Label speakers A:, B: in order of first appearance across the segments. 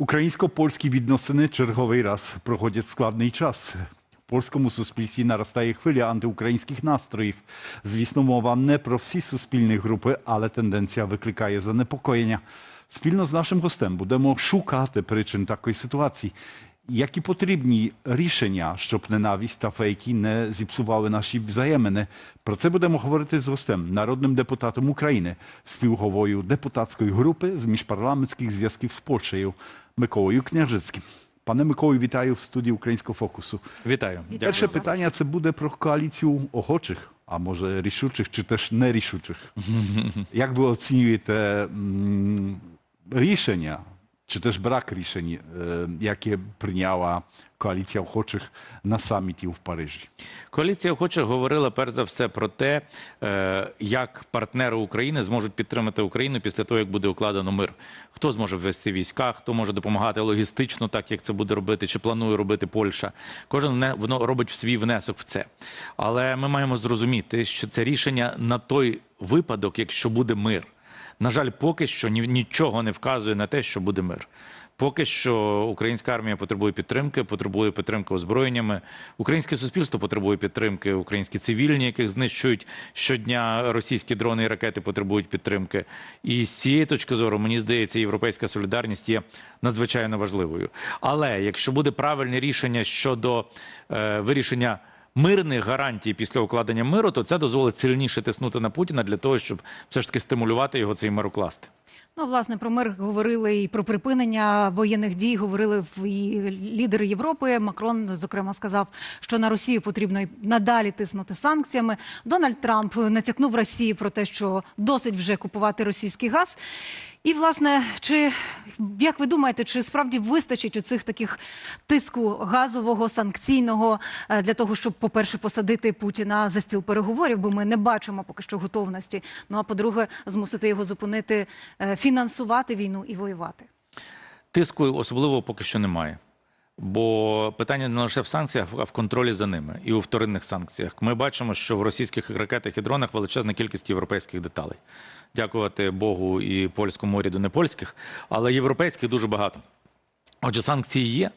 A: Українсько-польські відносини черговий раз проходять складний час. В польському суспільстві наростає хвиля антиукраїнських настроїв. Звісно, мова не про всі суспільні групи, але тенденція викликає занепокоєння. Спільно з нашим гостем будемо шукати причин такої ситуації. Які потрібні рішення, щоб ненависть та фейки не зіпсували наші взаємини? Про це будемо говорити з гостем, народним депутатом України, співголовою депутатської групи з міжпарламентських зв'язків з Польщею Миколою Княжицьким. Пане Миколою, вітаю в студії Українського фокусу.
B: Вітаю.
C: Дякую.
A: Перше питання це буде про коаліцію охочих, а може рішучих чи теж нерішучих. Як ви оцінюєте м, рішення, теж брак рішень, е, яке прийняла коаліція охочих на саміті в Парижі?
B: Коаліція охоче говорила перш за все про те, як партнери України зможуть підтримати Україну після того, як буде укладено мир. Хто зможе ввести війська, хто може допомагати логістично, так як це буде робити, чи планує робити Польща. Кожен не- воно робить свій внесок в це. Але ми маємо зрозуміти, що це рішення на той випадок, якщо буде мир. На жаль, поки що нічого не вказує на те, що буде мир. Поки що українська армія потребує підтримки, потребує підтримки озброєннями. Українське суспільство потребує підтримки, українські цивільні, яких знищують щодня російські дрони і ракети, потребують підтримки. І з цієї точки зору, мені здається, європейська солідарність є надзвичайно важливою. Але якщо буде правильне рішення щодо е, вирішення. Мирних гарантій після укладення миру, то це дозволить сильніше тиснути на Путіна для того, щоб все ж таки стимулювати його цей мир укласти.
C: Ну, власне, про мир говорили і про припинення воєнних дій. Говорили і лідери Європи. Макрон, зокрема, сказав, що на Росію потрібно й надалі тиснути санкціями. Дональд Трамп натякнув Росії про те, що досить вже купувати російський газ. І, власне, чи як ви думаєте, чи справді вистачить у цих таких тиску газового санкційного е, для того, щоб, по-перше, посадити Путіна за стіл переговорів, бо ми не бачимо поки що готовності. Ну а по-друге, змусити його зупинити, е, фінансувати війну і воювати.
B: Тиску особливо поки що немає. Бо питання не лише в санкціях, а в контролі за ними і у вторинних санкціях. Ми бачимо, що в російських ракетах і дронах величезна кількість європейських деталей. Дякувати Богу і польському уряду, не польських, але європейських дуже багато. Отже, санкції є,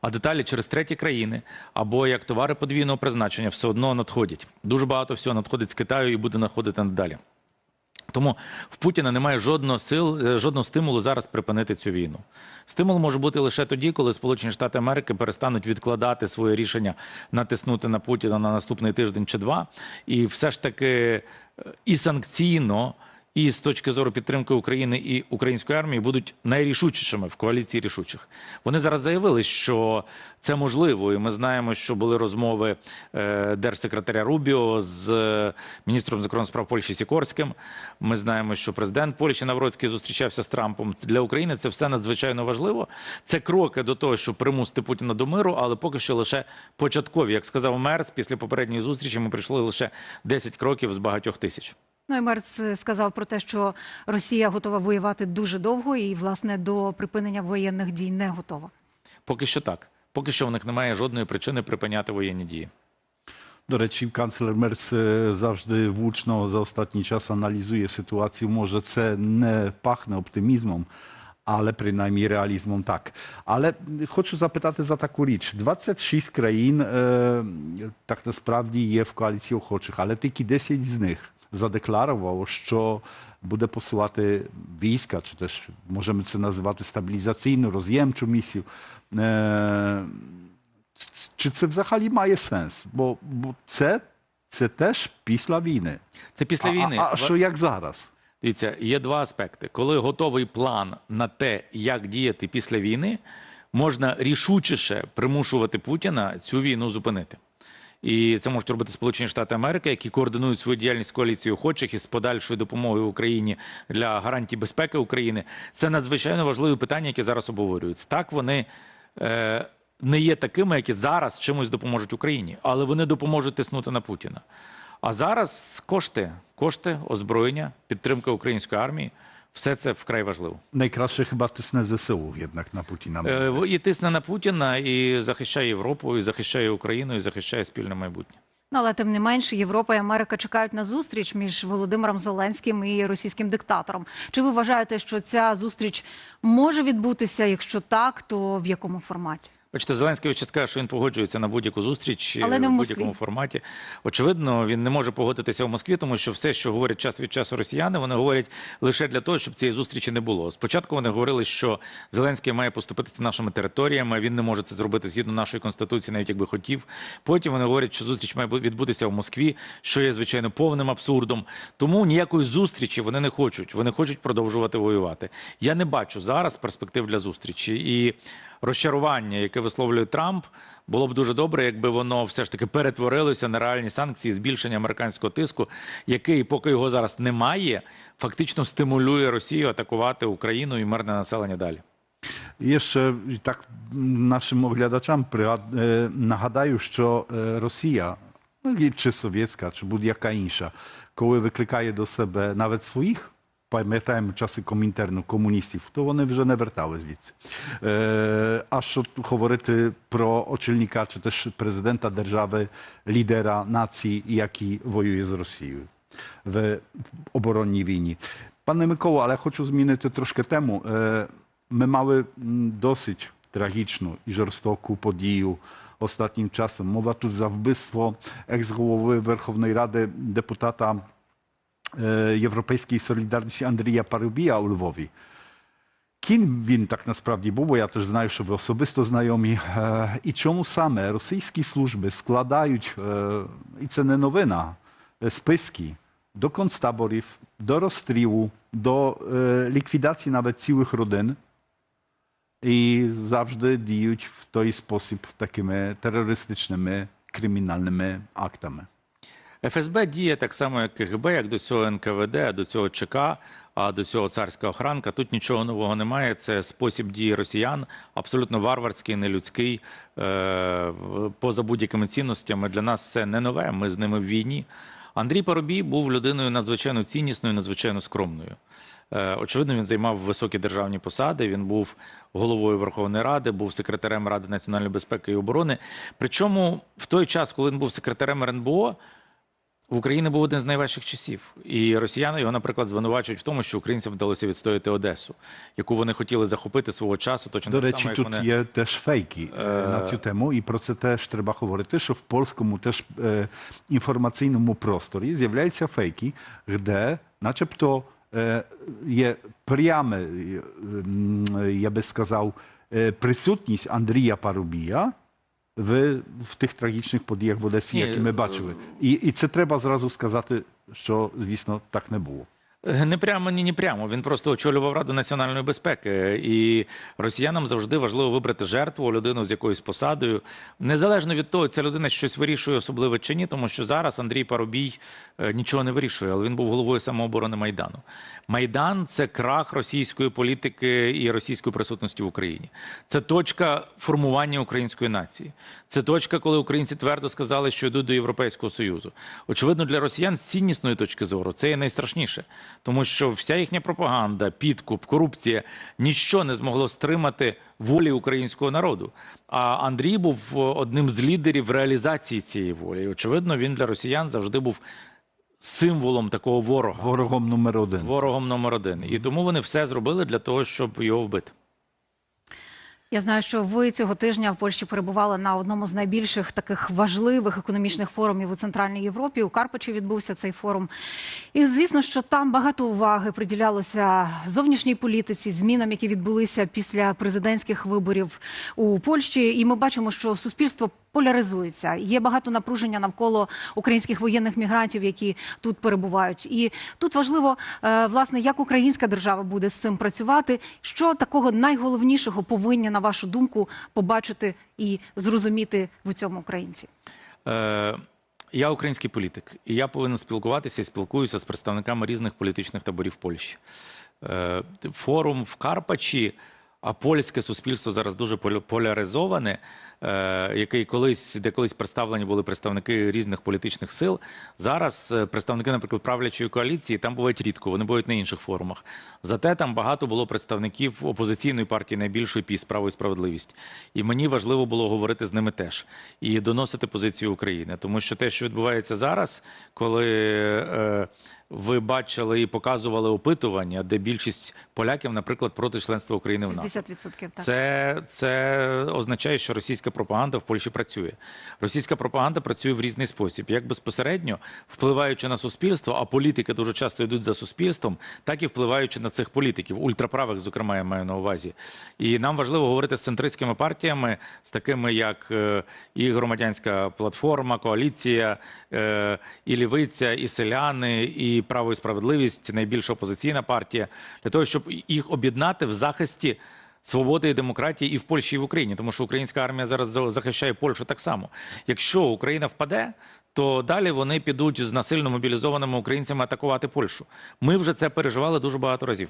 B: а деталі через треті країни або як товари подвійного призначення все одно надходять. Дуже багато всього надходить з Китаю і буде надходити надалі. Тому в Путіна немає жодного сил, е, жодного стимулу зараз припинити цю війну. Стимул може бути лише тоді, коли Сполучені Штати Америки перестануть відкладати своє рішення натиснути на Путіна на наступний тиждень чи два, і все ж таки е, і санкційно. І з точки зору підтримки України і української армії будуть найрішучішими в коаліції рішучих. Вони зараз заявили, що це можливо, і ми знаємо, що були розмови е, держсекретаря Рубіо з е, міністром закордонних справ Польщі Сікорським. Ми знаємо, що президент Польщі Навроцький зустрічався з Трампом. Для України це все надзвичайно важливо. Це кроки до того, щоб примусити Путіна до миру, але поки що лише початкові. Як сказав Мерц, після попередньої зустрічі ми прийшли лише 10 кроків з багатьох тисяч.
C: Ну і Мерц е, сказав про те, що Росія готова воювати дуже довго, і власне до припинення воєнних дій не готова.
B: Поки що так. Поки що в них немає жодної причини припиняти воєнні дії.
A: До речі, канцлер Мерц е, завжди влучно за останній час аналізує ситуацію. Може, це не пахне оптимізмом, але принаймні реалізмом так. Але хочу запитати за таку річ. 26 країн е, так насправді є в коаліції охочих, але тільки 10 з них задекларувало, що буде посилати війська, чи теж можемо це називати стабілізаційну, роз'ємчу місію. Чи це взагалі має сенс? Бо, бо це, це теж після війни.
B: Це після війни.
A: А, а що як зараз?
B: Дивіться, є два аспекти. Коли готовий план на те, як діяти після війни, можна рішучіше примушувати Путіна цю війну зупинити. І це можуть робити Сполучені Штати Америки, які координують свою діяльність з коаліцією охочих із подальшою допомогою Україні для гарантій безпеки України. Це надзвичайно важливі питання, які зараз обговорюються. Так вони е, не є такими, які зараз чимось допоможуть Україні, але вони допоможуть тиснути на Путіна. А зараз кошти, кошти, озброєння, підтримка української армії все це вкрай важливо.
A: Найкраще chyba тисне ЗСУ jednak на Путіна.
B: Е, І тисне на Путіна, і захищає Європу, і захищає Україну, і захищає спільне майбутнє.
C: Ну, Але тим не менше, Європа і Америка чекають на зустріч між Володимиром Зеленським і російським диктатором. Чи ви вважаєте, що ця зустріч може відбутися? Якщо так, то в якому форматі?
B: Бачите, Зеленський скаже, що він погоджується на будь-яку зустріч
C: Але
B: е,
C: не в
B: в будь-якому форматі. Очевидно, він не може погодитися в Москві, тому що все, що говорять час від часу росіяни, вони говорять лише для того, щоб цієї зустрічі не було. Спочатку вони говорили, що Зеленський має поступитися нашими територіями. Він не може це зробити згідно нашої конституції, навіть якби хотів. Потім вони говорять, що зустріч має відбутися в Москві, що є звичайно повним абсурдом. Тому ніякої зустрічі вони не хочуть. Вони хочуть продовжувати воювати. Я не бачу зараз перспектив для зустрічі і розчарування, яке висловлює Трамп, було б дуже добре, якби воно все ж таки перетворилося на реальні санкції, збільшення американського тиску, який, поки його зараз немає, фактично стимулює Росію атакувати Україну і мирне населення далі.
A: Jeszcze tak naszym oglądaczom пригад- е, нагадаю, що е, Росія, ну, чи совєтська, чи будь-яка інша, коли пам'ятаємо часи комінтерну комуністів, то вони вже не вертали звідси. Е, а що говорити про очільника чи теж президента держави, лідера нації, який воює з Росією в, оборонній війні. Пане Миколо, але хочу змінити трошки тему. Е, Ми мали досить трагічну і жорстоку подію останнім часом. Мова тут за вбивство екс-голови Верховної Ради депутата е, Європейської солідарності Андрія Парубія у Львові. Ким він так насправді був, бо я теж знаю, що ви особисто знайомі. Е, І чому саме російські служби складають, е, і це не новина, е, списки до концтаборів, до розстрілу, до е, ліквідації навіть цілих родин. І завжди діють в той спосіб такими терористичними кримінальними актами.
B: ФСБ діє так само, як КГБ, як до цього НКВД, до цього ЧК, а до цього царська охранка. Тут нічого нового немає. Це спосіб дії росіян, абсолютно варварський, нелюдський, е, поза будь-якими цінностями. Для нас це не нове. Ми з ними в війні. Андрій Парубій був людиною надзвичайно ціннісною, надзвичайно скромною. Е, Очевидно, він займав високі державні посади. Він був головою Верховної Ради, був секретарем Ради національної безпеки і оборони. Причому в той час, коли він був секретарем РНБО, в Україні був один з найважчих часів, і росіяни його, наприклад, звинувачують в тому, що українцям вдалося відстояти Одесу, яку вони хотіли захопити свого часу. Точно
A: До
B: так
A: речі,
B: само, як
A: тут
B: вони...
A: є теж фейки е, на цю тему, і про це теж треба говорити, що в польському теж е, інформаційному просторі з'являються фейки, де начебто е, є пряме, е, я би сказав, е, присутність Андрія Парубія в, в тих трагічних подіях в Одесі, які ми бачили. І, і це треба зразу сказати, що, звісно, так не було.
B: Е, Не прямо ні, ні прямо. Він просто очолював Раду національної безпеки. І росіянам завжди важливо вибрати жертву, людину з якоюсь посадою. Незалежно від того, ця людина щось вирішує особливе чи ні, тому що зараз Андрій Парубій е, нічого не вирішує, але він був головою самооборони Майдану. Майдан це крах російської політики і російської присутності в Україні. Це точка формування української нації. Це точка, коли українці твердо сказали, що йдуть до Європейського Союзу. Очевидно, для росіян з ціннісної точки зору це є найстрашніше, тому що вся їхня пропаганда, підкуп, корупція нічого не змогло стримати волі українського народу. А Андрій був одним з лідерів реалізації цієї волі. І, очевидно, він для росіян завжди був символом такого ворога,
A: Ворогом номер один.
B: ворогом номер один. І тому вони все зробили для того, щоб його вбити.
C: Я знаю, що ви цього тижня в Польщі перебували на одному з найбільших таких важливих економічних форумів у Центральній Європі. У Карпачі відбувся цей форум. І звісно, що там багато уваги приділялося зовнішній політиці, змінам, які відбулися після президентських виборів у Польщі. І ми бачимо, що суспільство поляризується. Є багато напруження навколо українських воєнних мігрантів, які тут перебувають. І тут важливо, е, власне, як українська держава буде з цим працювати. Що такого найголовнішого повинні, на вашу думку, побачити і зрозуміти в цьому українці?
B: Е, я український політик, і я повинен спілкуватися і спілкуюся з представниками різних політичних таборів Польщі. Е, форум в Карпачі А польське суспільство зараз дуже поляризоване, е, який колись, де колись представлені були представники різних політичних сил. Зараз е, представники, наприклад, правлячої коаліції там бувають рідко, вони бувають на інших форумах. Зате там багато було представників опозиційної партії найбільшої піс право і справедливість. І мені важливо було говорити з ними теж і доносити позицію України, тому що те, що відбувається зараз, коли. Е, ви бачили і показували опитування, де більшість поляків, наприклад, проти членства України в НАТО.
C: 60% так.
B: Це, це означає, що російська пропаганда в Польщі працює. Російська пропаганда працює в різний спосіб, як безпосередньо впливаючи на суспільство, а політики дуже часто йдуть за суспільством, так і впливаючи на цих політиків, ультраправих, зокрема, я маю на увазі. І нам важливо говорити з центристськими партіями, з такими як е, і громадянська платформа, коаліція, е, і лівиця, і селяни, і право і справедливість, найбільша опозиційна партія, для того, щоб їх об'єднати в захисті свободи і демократії і в Польщі, і в Україні, тому що українська армія зараз захищає Польщу так само. Якщо Україна впаде, то далі вони підуть з насильно мобілізованими українцями атакувати Польщу. Ми вже це переживали дуже багато разів.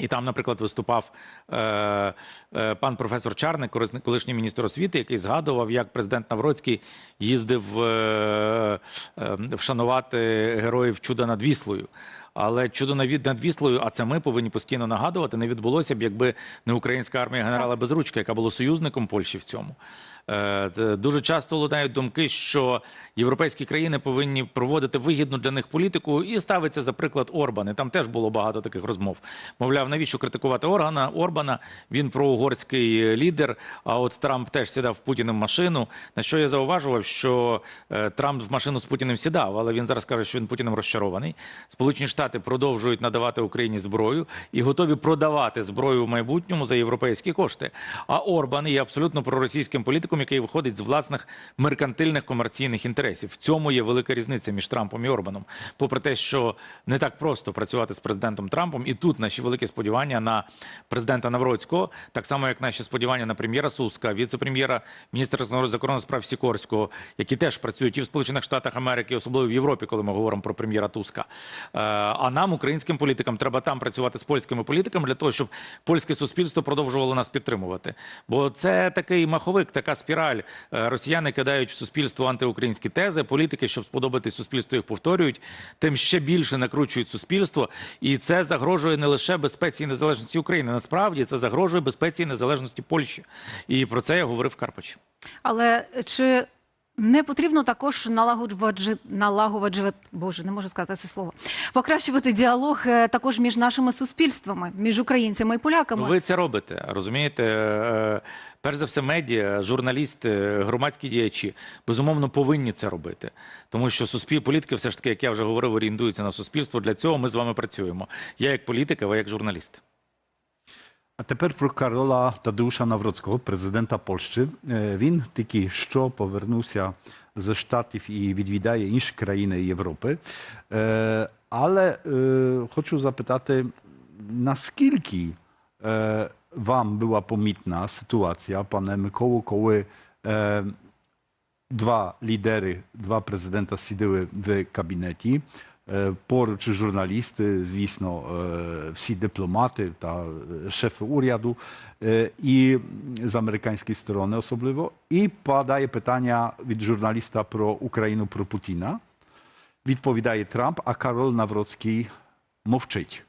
B: І там, наприклад, виступав е, е, пан професор Чарник, колишній міністр освіти, який згадував, як президент Навроцький їздив е, е, вшанувати героїв чуда над Віслою. Але чудо над Віслою, а це ми повинні постійно нагадувати, не відбулося б, якби не українська армія генерала Безручка, яка була союзником Польщі в цьому. Е, Дуже часто лунають думки, що європейські країни повинні проводити вигідну для них політику, і ставиться за приклад Орбан. І там теж було багато таких розмов. Мовляв, навіщо критикувати Органа Орбана? Він проугорський лідер. А от Трамп теж сідав в Путіним машину. На що я зауважував, що е, Трамп в машину з Путіним сідав, але він зараз каже, що він Путіним розчарований. Сполучені Штати продовжують надавати Україні зброю і готові продавати зброю в майбутньому за європейські кошти. А Орбан є абсолютно проросійським політиком, який виходить з власних меркантильних комерційних інтересів. В цьому є велика різниця між Трампом і Орбаном. Попри те, що не так просто працювати з президентом Трампом, і тут наші великі сподівання на президента Навроцького, так само як наші сподівання на прем'єра Суска, віце-прем'єра, міністра закордонних справ Сікорського, які теж працюють і в Сполучених Штатах Америки, особливо в Європі, коли ми говоримо про прем'єра Туска. А нам, українським політикам, треба там працювати з польськими політиками для того, щоб польське суспільство продовжувало нас підтримувати. Бо це такий маховик, така спіраль. Е, Росіяни кидають в суспільство антиукраїнські тези, політики, щоб сподобатись суспільству, їх повторюють, тим ще більше накручують суспільство, і це загрожує не лише безпеці і незалежності України. Насправді це загрожує безпеці і незалежності Польщі. І про це я говорив в Карпачі.
C: Але чи не потрібно також налагоджувати, налагоджувати, боже, не можу сказати це слово, покращувати діалог е, також між нашими суспільствами, між українцями і поляками?
B: Ви це робите, розумієте? Е, Перш за все, медіа, журналісти, громадські діячі безумовно повинні це робити, тому що суспіль політики, все ж таки, як я вже говорив, орієнтуються на суспільство. Для цього ми з вами працюємо. Я як політик, а ви як журналіст.
A: А тепер про Карола Тадеуша Навроцького, президента Польщі. Е, Він тільки що повернувся ze Штатів і відвідає інші країни Європи. Е, Але е, хочу запитати, наскільки е, вам була помітна ситуація, пане Миколу, коли е, два лідери, два президента сиділи в кабінеті. Е, Поруч журналісти, звісно, е, всі дипломати та е, шефи уряду е, і з американської сторони особливо. І падає питання від журналіста про Україну, про Путіна. Відповідає Трамп, а Карол Навроцький мовчить.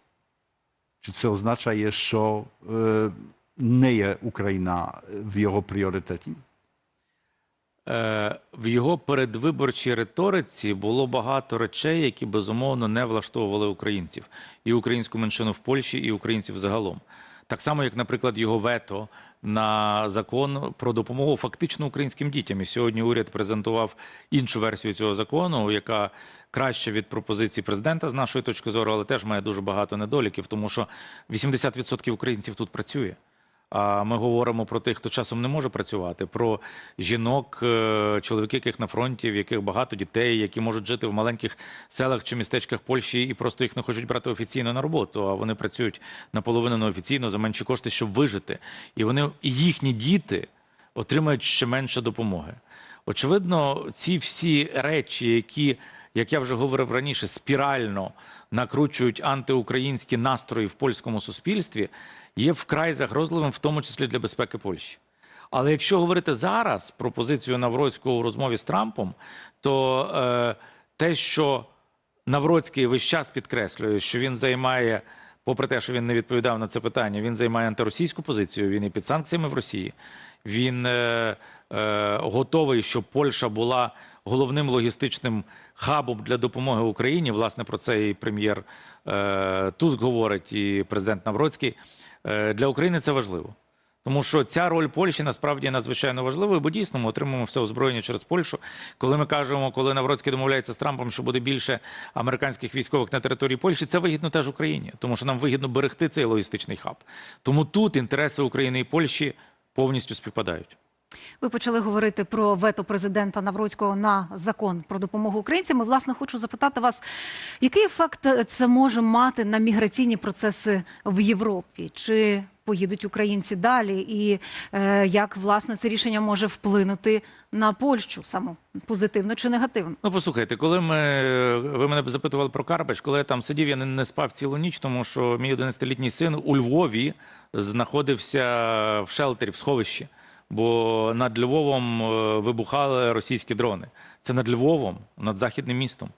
A: Чи це означає, що е, не є Україна в його пріоритеті?
B: Е, В його передвиборчій риториці було багато речей, які безумовно не влаштовували українців і українську меншину в Польщі, і українців загалом. Так само, як, наприклад, його вето на закон про допомогу фактично українським дітям. І сьогодні уряд презентував іншу версію цього закону, яка краща від пропозиції президента з нашої точки зору, але теж має дуже багато недоліків, тому що 80% українців тут працює. А ми говоримо про тих, хто часом не може працювати, про жінок, е, чоловіків, яких на фронті, в яких багато дітей, які можуть жити в маленьких селах чи містечках Польщі, і просто їх не хочуть брати офіційно на роботу. А вони працюють наполовину неофіційно за менші кошти, щоб вижити. І вони і їхні діти отримають ще менше допомоги. Очевидно, ці всі речі, які, як я вже говорив раніше, спірально накручують антиукраїнські настрої в польському суспільстві, є вкрай загрозливим, в тому числі для безпеки Польщі. Але якщо говорити зараз про позицію Навроцького у розмові з Трампом, то е, те, що Навроцький весь час підкреслює, що він займає, попри те, що він не відповідав на це питання, він займає антиросійську позицію, він і під санкціями в Росії. Він е, е, готовий, щоб Польща була головним логістичним хабом для допомоги Україні. Власне, про це і прем'єр е, Туск говорить, і президент Навроцький. Е, для України це важливо. Тому що ця роль Польщі насправді надзвичайно важливою, бо дійсно ми отримуємо все озброєння через Польщу. Коли ми кажемо, коли Навроцький домовляється з Трампом, що буде більше американських військових на території Польщі, це вигідно теж Україні, тому що нам вигідно берегти цей логістичний хаб. Тому тут інтереси України і Польщі повністю співпадають.
C: Ви почали говорити про вето президента Навроцького на закон про допомогу українцям. І, власне, хочу запитати вас, який ефект це може мати на міграційні процеси в Європі? Чи поїдуть українці далі? І е, як власне це рішення може вплинути на Польщу саму позитивно чи негативно?
B: Ну, послухайте, коли ми ви мене запитували про Карпач, коли я там сидів, я не, не спав цілу ніч, тому що мій 11-літній син у Львові знаходився в шелтері, в сховищі. Бо над Львовом е, вибухали російські дрони. Це над Львовом, над західним містом.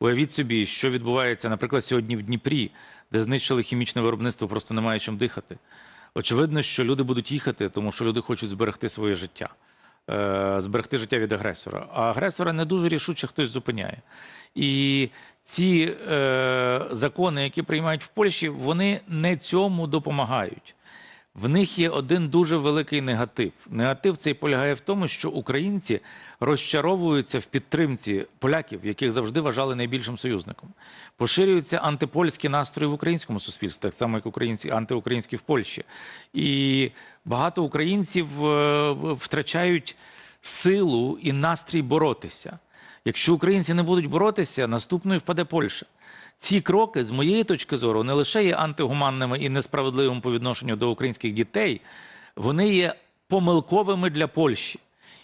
B: Уявіть собі, що відбувається, наприклад, сьогодні в Дніпрі, де знищили хімічне виробництво, просто немає чим дихати. Очевидно, що люди будуть їхати, тому що люди хочуть зберегти своє життя, е, зберегти життя від агресора. А агресора не дуже рішуче хтось зупиняє. І ці е, закони, які приймають в Польщі, вони не цьому допомагають. В них є один дуже великий негатив. Негатив цей полягає в тому, що українці розчаровуються в підтримці поляків, яких завжди вважали найбільшим союзником. Поширюються антипольські настрої в українському суспільстві, так само як українці антиукраїнські в Польщі. І багато українців е, втрачають силу і настрій боротися. Якщо українці не будуть боротися, наступною впаде Польща. Ці кроки, з моєї точки зору, не лише є антигуманними і несправедливими по відношенню до українських дітей, вони є помилковими для Польщі.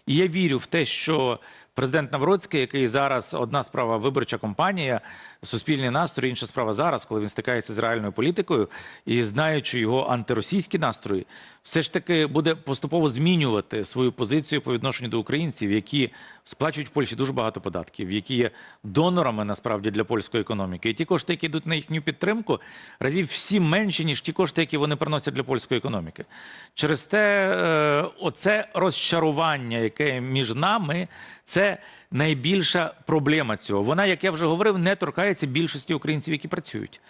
B: І я вірю в те, що президент Навроцький, який зараз одна справа виборча кампанія, суспільний настрій, інша справа зараз, коли він стикається з реальною політикою і знаючи його антиросійські настрої, все ж таки буде поступово змінювати свою позицію по відношенню до українців, які сплачують в Польщі дуже багато податків, які є донорами насправді для польської економіки. І ті кошти, які йдуть на їхню підтримку, разів всі менші, ніж ті кошти, які вони приносять для польської економіки. Через те, е, оце розчарування, яке між нами, це найбільша проблема цього. Вона, як я вже говорив, не торкається більшості українців, які працюють.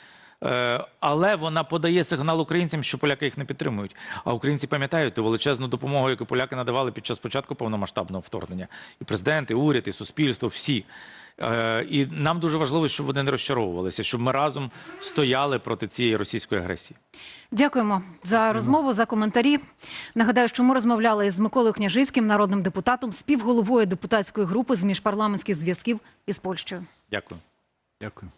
B: Е, Але вона подає сигнал українцям, що поляки їх не підтримують. А українці пам'ятають ту величезну допомогу, яку поляки надавали під час початку повномасштабного вторгнення. І президент, і уряд, і суспільство, всі. Е, І нам дуже важливо, щоб вони не розчаровувалися, щоб ми разом стояли проти цієї російської агресії.
C: Дякуємо за розмову, за коментарі. Нагадаю, що ми розмовляли з Миколою Княжицьким, народним депутатом, співголовою депутатської групи з міжпарламентських зв'язків із Польщею.
B: Дякую.
A: Дякую.